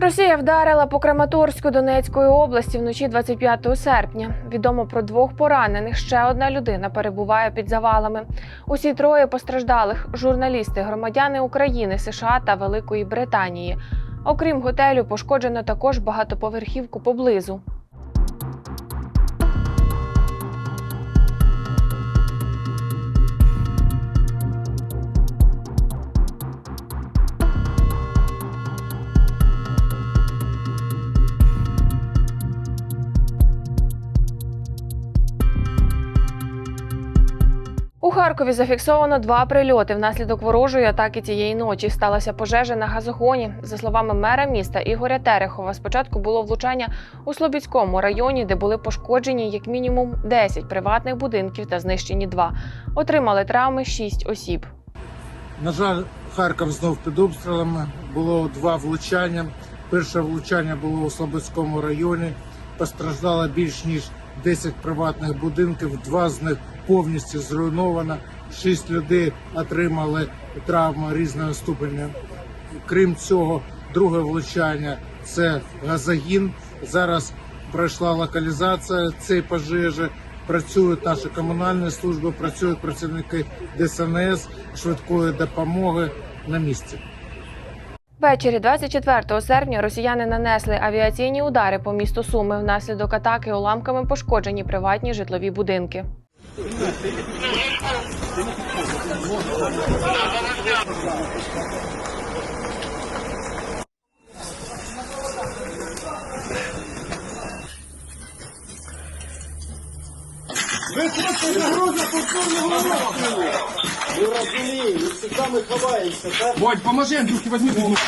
Росія вдарила по Краматорську Донецької області вночі 25 серпня. Відомо про двох поранених. Ще одна людина перебуває під завалами. Усі троє постраждалих журналісти, громадяни України, США та Великої Британії. Окрім готелю, пошкоджено також багатоповерхівку поблизу. У Харкові зафіксовано два прильоти. Внаслідок ворожої атаки цієї ночі сталася пожежа на газогоні. За словами мера міста Ігоря Терехова, спочатку було влучання у Слобідському районі, де були пошкоджені як мінімум 10 приватних будинків та знищені два. Отримали травми 6 осіб. На жаль, Харків знов під обстрілами. Було два влучання. Перше влучання було у Слободському районі. Постраждало більш ніж 10 приватних будинків. Два з них повністю зруйновано. Шість людей отримали травми різного ступеня. Крім цього, друге влучання це газогін. Зараз пройшла локалізація цієї пожежі. Працюють наші комунальні служби, працюють працівники ДСНС, швидкої допомоги на місці. Ввечері 24 серпня росіяни нанесли авіаційні удари по місту Суми. Внаслідок атаки уламками пошкоджені приватні житлові будинки. Висока загроза повторного розстрілу. Ми розуміємо, і всегда ми ховаємося, так? Бодь, поможи, Андрюхи, возьми тут.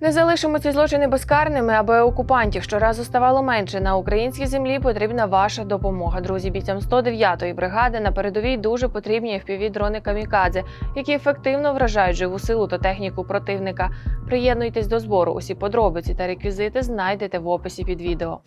Не залишимо ці злочини безкарними, аби окупантів щоразу ставало менше. На українській землі потрібна ваша допомога. Друзі, бійцям 109-ї бригади на передовій дуже потрібні fpv дрони камікадзе, які ефективно вражають живу силу та техніку противника. Приєднуйтесь до збору. Усі подробиці та реквізити знайдете в описі під відео.